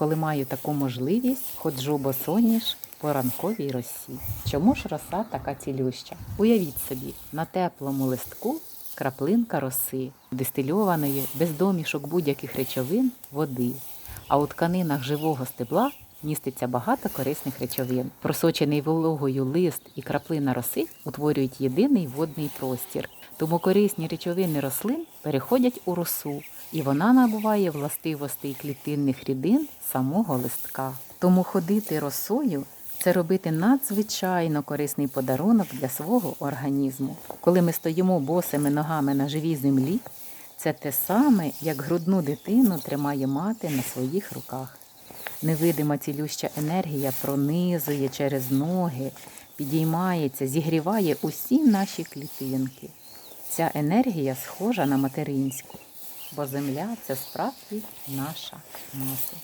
коли маю таку можливість, ходжу босоніж по ранковій росі. Чому ж роса така цілюща? Уявіть собі, на теплому листку краплинка роси, дистильованої без домішок будь-яких речовин води. А у тканинах живого стебла міститься багато корисних речовин. Просочений вологою лист і краплина роси утворюють єдиний водний простір. Тому корисні речовини рослин переходять у росу, і вона набуває властивостей клітинних рідин самого листка. Тому ходити росою це робити надзвичайно корисний подарунок для свого організму. Коли ми стоїмо босими ногами на живій землі, це те саме, як грудну дитину тримає мати на своїх руках. Невидима цілюща енергія пронизує через ноги, підіймається, зігріває усі наші клітинки. Ця енергія схожа на материнську, бо земля це справді наша мати.